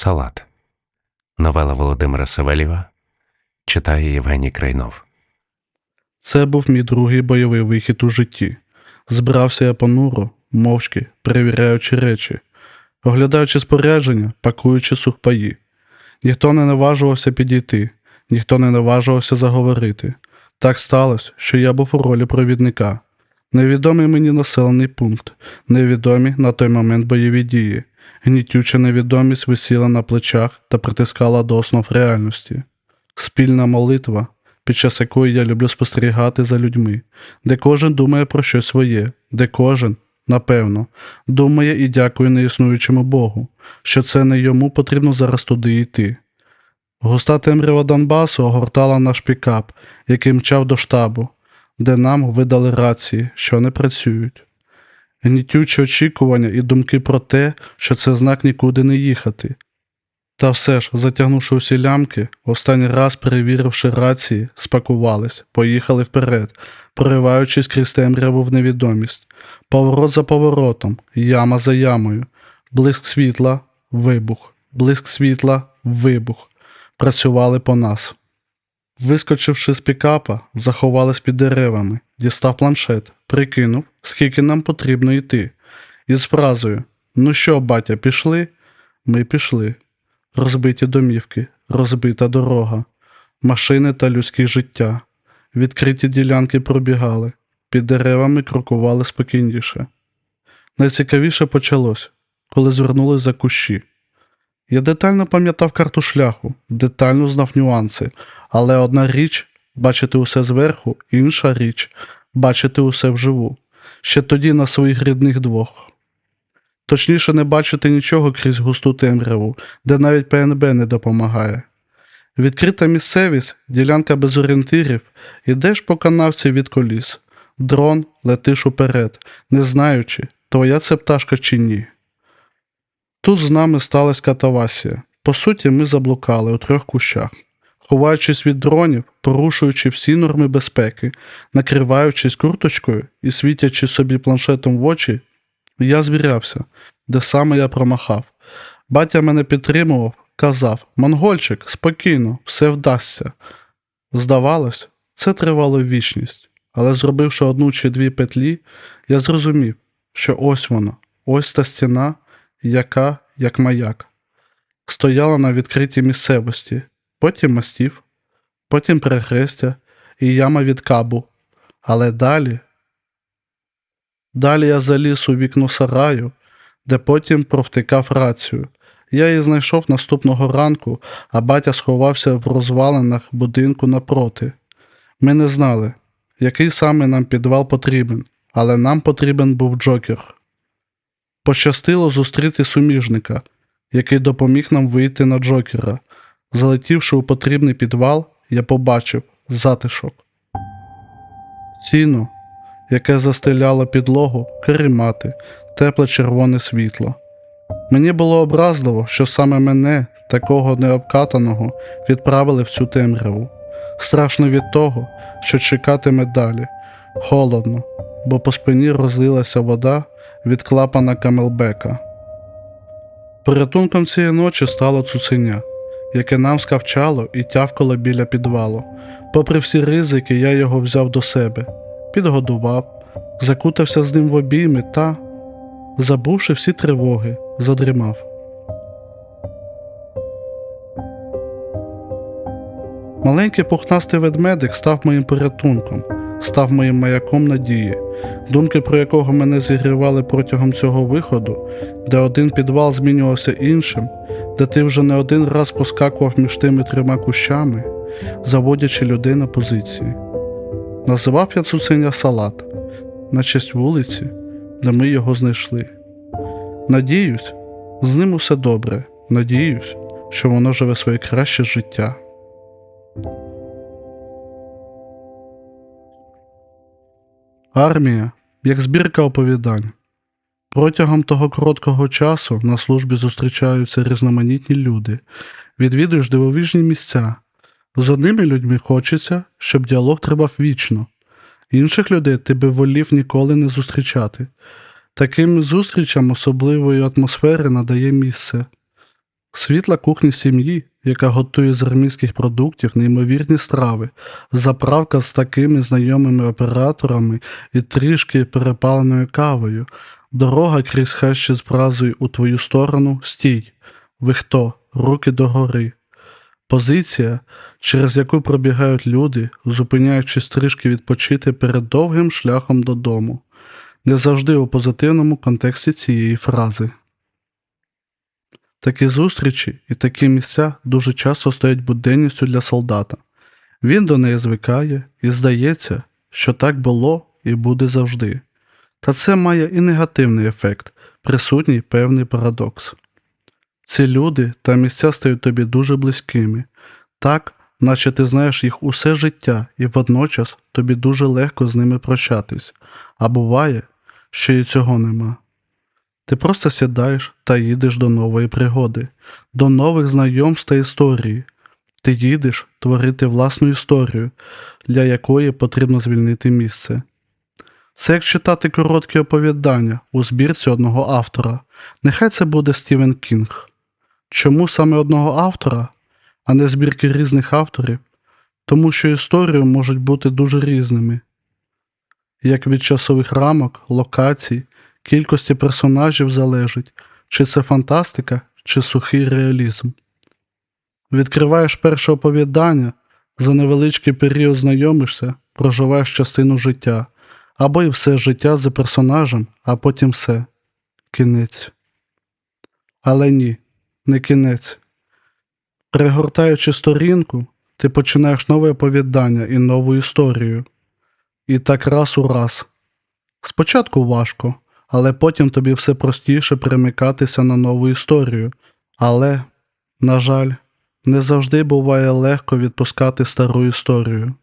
Салат. Новела Володимира Савельєва. Читає Євгеній Крайнов. Це був мій другий бойовий вихід у житті. Збирався я понуро, мовчки, перевіряючи речі, оглядаючи спорядження, пакуючи сухпаї. Ніхто не наважувався підійти, ніхто не наважувався заговорити. Так сталося, що я був у ролі провідника. Невідомий мені населений пункт, невідомі на той момент бойові дії, гнітюча невідомість висіла на плечах та притискала до основ реальності. Спільна молитва, під час якої я люблю спостерігати за людьми, де кожен думає про щось своє, де кожен, напевно, думає і дякує неіснуючому Богу, що це не йому потрібно зараз туди йти. Густа темрява Донбасу огортала наш пікап, який мчав до штабу, де нам видали рації, що не працюють. Гнітючі очікування і думки про те, що це знак нікуди не їхати. Та все ж, затягнувши усі лямки, останній раз перевіривши рації, спакувались, поїхали вперед, прориваючись крізь темряву в невідомість. Поворот за поворотом, яма за ямою, блиск світла, вибух, блиск світла, вибух. Працювали по нас. Вискочивши з пікапа, заховались під деревами, дістав планшет, прикинув, скільки нам потрібно йти. І з фразою Ну що, батя, пішли? Ми пішли. Розбиті домівки, розбита дорога, машини та людське життя. Відкриті ділянки пробігали, під деревами крокували спокійніше. Найцікавіше почалось, коли звернулись за кущі. Я детально пам'ятав карту шляху, детально знав нюанси, але одна річ бачити усе зверху, інша річ бачити усе вживу. Ще тоді на своїх рідних двох. Точніше, не бачити нічого крізь густу темряву, де навіть ПНБ не допомагає. Відкрита місцевість, ділянка без орієнтирів, ідеш по канавці від коліс. Дрон летиш уперед, не знаючи, твоя це пташка чи ні. Тут з нами сталася катавасія. По суті, ми заблукали у трьох кущах. Ховаючись від дронів, порушуючи всі норми безпеки, накриваючись курточкою і світячи собі планшетом в очі, я звірявся, де саме я промахав. Батя мене підтримував, казав Монгольчик, спокійно, все вдасться. Здавалось, це тривало вічність, але зробивши одну чи дві петлі, я зрозумів, що ось вона, ось та стіна, яка, як маяк, стояла на відкритій місцевості, потім мостів, потім перехрестя і яма від кабу. Але далі. Далі я заліз у вікно сараю, де потім провтикав рацію. Я її знайшов наступного ранку, а батя сховався в розвалинах будинку напроти. Ми не знали, який саме нам підвал потрібен, але нам потрібен був Джокер. Пощастило зустріти суміжника, який допоміг нам вийти на Джокера. Залетівши у потрібний підвал, я побачив затишок. Сіно, яке застеляло підлогу, керемати, тепле червоне світло. Мені було образливо, що саме мене, такого необкатаного, відправили в цю темряву. Страшно від того, що чекатиме далі. Холодно, бо по спині розлилася вода від клапана камелбека. Порятунком цієї ночі стало цуценя, яке нам скавчало і тявкало біля підвалу. Попри всі ризики, я його взяв до себе, підгодував, закутався з ним в обійми та, забувши всі тривоги, задрімав. Маленький пухнастий ведмедик став моїм порятунком, став моїм маяком надії, думки про якого мене зігрівали протягом цього виходу, де один підвал змінювався іншим, де ти вже не один раз поскакував між тими трьома кущами, заводячи людей на позиції. Називав я цуценя салат на честь вулиці, де ми його знайшли. Надіюсь, з ним усе добре. Надіюсь, що воно живе своє краще життя. Армія як збірка оповідань. Протягом того короткого часу на службі зустрічаються різноманітні люди, відвідуєш дивовижні місця. З одними людьми хочеться, щоб діалог тривав вічно, інших людей ти би волів ніколи не зустрічати. Таким зустрічам особливої атмосфери надає місце. Світла кухні сім'ї, яка готує з армійських продуктів неймовірні страви, заправка з такими знайомими операторами і трішки перепаленою кавою, дорога крізь хащі з фразою у твою сторону стій. Ви хто? Руки догори. Позиція, через яку пробігають люди, зупиняючись трішки відпочити перед довгим шляхом додому, не завжди у позитивному контексті цієї фрази. Такі зустрічі і такі місця дуже часто стають буденністю для солдата. Він до неї звикає і здається, що так було і буде завжди. Та це має і негативний ефект, присутній певний парадокс. Ці люди та місця стають тобі дуже близькими, так, наче ти знаєш їх усе життя, і водночас тобі дуже легко з ними прощатись, а буває, що і цього нема. Ти просто сідаєш та їдеш до нової пригоди, до нових знайомств та історії. Ти їдеш творити власну історію, для якої потрібно звільнити місце. Це як читати короткі оповідання у збірці одного автора. Нехай це буде Стівен Кінг. Чому саме одного автора, а не збірки різних авторів? Тому що історії можуть бути дуже різними, як від часових рамок, локацій, кількості персонажів залежить, чи це фантастика, чи сухий реалізм. Відкриваєш перше оповідання, за невеличкий період знайомишся, проживаєш частину життя, або і все життя за персонажем, а потім все. Кінець. Але ні, не кінець. Перегортаючи сторінку, ти починаєш нове оповідання і нову історію. І так раз у раз. Спочатку важко, але потім тобі все простіше перемикатися на нову історію. Але, на жаль, не завжди буває легко відпускати стару історію.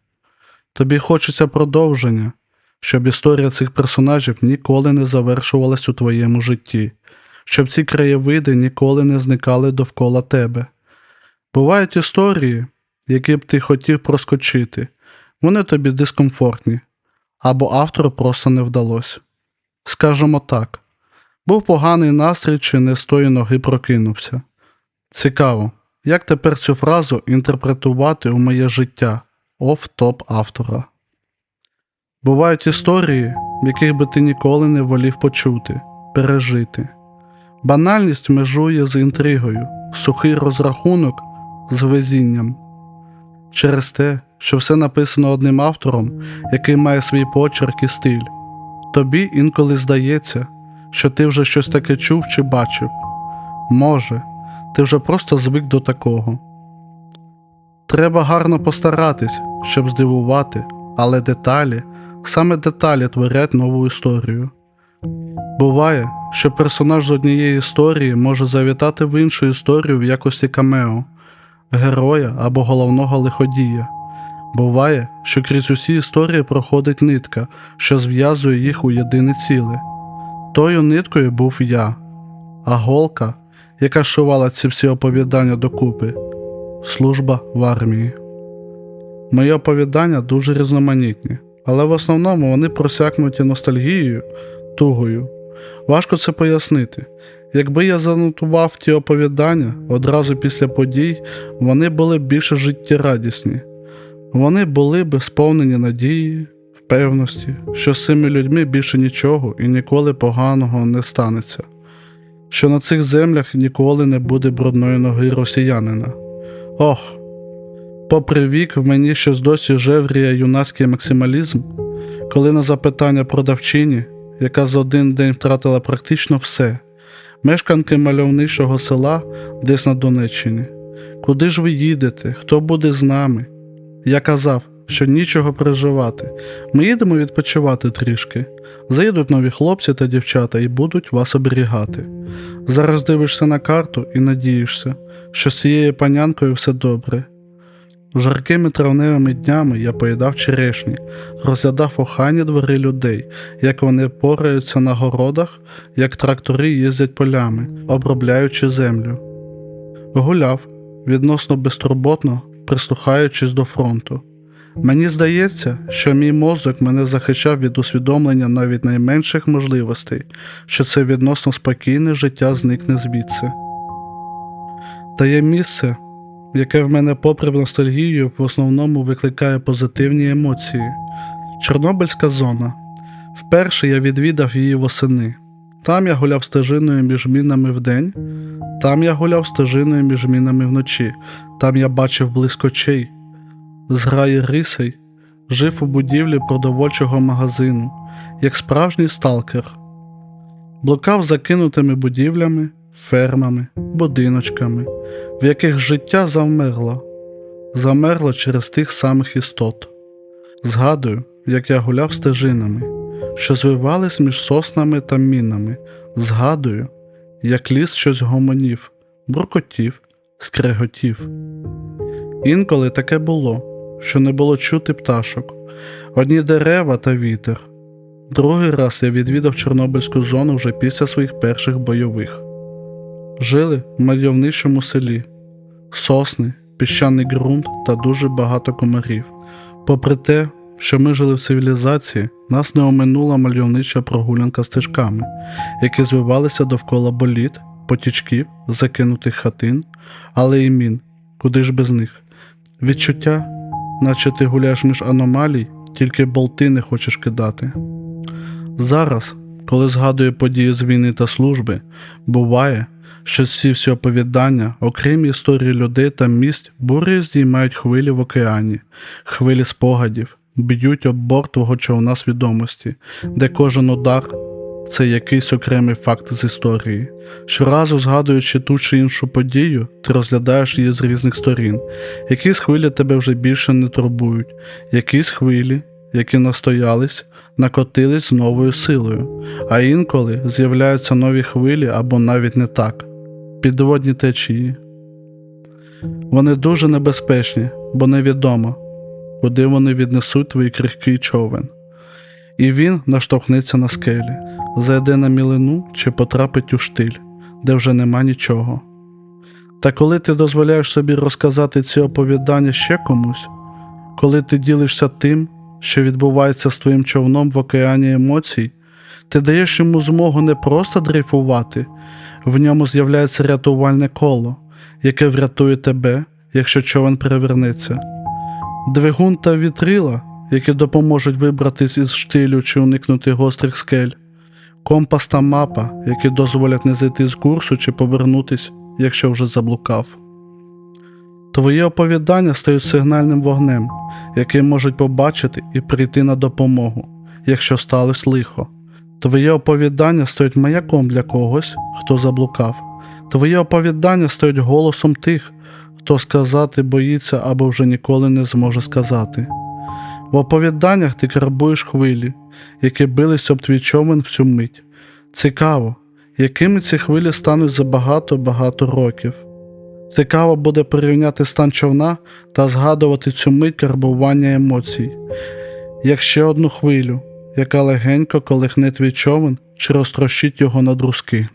Тобі хочеться продовження, щоб історія цих персонажів ніколи не завершувалась у твоєму житті, щоб ці краєвиди ніколи не зникали довкола тебе. Бувають історії, які б ти хотів проскочити, вони тобі дискомфортні, або автору просто не вдалося. Скажемо так, був поганий настрій чи не з тої ноги прокинувся. Цікаво, як тепер цю фразу інтерпретувати у моє життя оф-топ автора. Бувають історії, яких би ти ніколи не волів почути, пережити. Банальність межує з інтригою, сухий розрахунок з везінням. Через те, що все написано одним автором, який має свій почерк і стиль. Тобі інколи здається, що ти вже щось таке чув чи бачив. Може, ти вже просто звик до такого. Треба гарно постаратись, щоб здивувати, але деталі, саме деталі творять нову історію. Буває, що персонаж з однієї історії може завітати в іншу історію в якості камео, героя або головного лиходія. Буває, що крізь усі історії проходить нитка, що зв'язує їх у єдине ціле. Тою ниткою був я, а голка, яка шивала ці всі оповідання докупи служба в армії. Мої оповідання дуже різноманітні, але в основному вони просякнуті ностальгією, тугою. Важко це пояснити. Якби я занотував ті оповідання одразу після подій, вони були б більше життєрадісні. Вони були б сповнені надії, впевності, що з цими людьми більше нічого і ніколи поганого не станеться, що на цих землях ніколи не буде брудної ноги росіянина. Ох, попри вік, в мені щось досі жевріє юнацький максималізм, коли на запитання продавчині, яка за один день втратила практично все, мешканки мальовничого села десь на Донеччині. Куди ж ви їдете? Хто буде з нами? Я казав, що нічого переживати. Ми їдемо відпочивати трішки. Заїдуть нові хлопці та дівчата і будуть вас оберігати. Зараз дивишся на карту і надієшся, що з цією панянкою все добре. Жаркими травневими днями я поїдав черешні, розглядав охайні двори людей, як вони пораються на городах, як трактори їздять полями, обробляючи землю. Гуляв відносно безтурботно, прислухаючись до фронту. Мені здається, що мій мозок мене захищав від усвідомлення навіть найменших можливостей, що це відносно спокійне життя зникне звідси. Та є місце, яке в мене, попри ностальгію, в основному викликає позитивні емоції. Чорнобильська зона. Вперше я відвідав її восени. Там я гуляв стежиною між мінами вдень, там я гуляв стежиною між мінами вночі, там я бачив блискочей, зграї рисей, жив у будівлі продовольчого магазину, як справжній сталкер. Блукав закинутими будівлями, фермами, будиночками, в яких життя завмерло, замерло через тих самих істот. Згадую, як я гуляв стежинами, що звивались між соснами та мінами. Згадую, як ліс щось гомонів, буркотів, скреготів. Інколи таке було, що не було чути пташок, одні дерева та вітер. Другий раз я відвідав Чорнобильську зону вже після своїх перших бойових. Жили в мальовничому селі, сосни, піщаний ґрунт та дуже багато комарів. Попри те, що ми жили в цивілізації, нас не оминула мальовнича прогулянка стежками, які звивалися довкола боліт, потічків, закинутих хатин, але і мін, куди ж без них. Відчуття, наче ти гуляєш між аномалій, тільки болти не хочеш кидати. Зараз, коли згадую події з війни та служби, буває, що ці всі оповідання, окремі історії людей та місць бурею здіймають хвилі в океані, хвилі спогадів, б'ють об борт твого човна свідомості, де кожен удар це якийсь окремий факт з історії. Щоразу згадуючи ту чи іншу подію, ти розглядаєш її з різних сторін. Якісь хвилі тебе вже більше не турбують, якісь хвилі, які настоялись, накотились з новою силою, а інколи з'являються нові хвилі або навіть не так підводні течії. Вони дуже небезпечні, бо невідомо, куди вони віднесуть твій крихкий човен. І він наштовхнеться на скелі, зайде на мілину чи потрапить у штиль, де вже нема нічого. Та коли ти дозволяєш собі розказати ці оповідання ще комусь, коли ти ділишся тим, що відбувається з твоїм човном в океані емоцій, ти даєш йому змогу не просто дрейфувати, в ньому з'являється рятувальне коло, яке врятує тебе, якщо човен перевернеться. Двигун та вітрила, які допоможуть вибратись із штилю чи уникнути гострих скель, компас та мапа, які дозволять не зайти з курсу чи повернутись, якщо вже заблукав. Твої оповідання стають сигнальним вогнем, який можуть побачити і прийти на допомогу, якщо сталося лихо. Твоє оповідання стають маяком для когось, хто заблукав. Твоє оповідання стають голосом тих, хто сказати боїться або вже ніколи не зможе сказати. В оповіданнях ти карбуєш хвилі, які бились об твій човен в цю мить. Цікаво, якими ці хвилі стануть за багато-багато років. Цікаво буде порівняти стан човна та згадувати цю мить карбування емоцій, як ще одну хвилю, яка легенько колихне твій човен чи розтрощить його на друзки.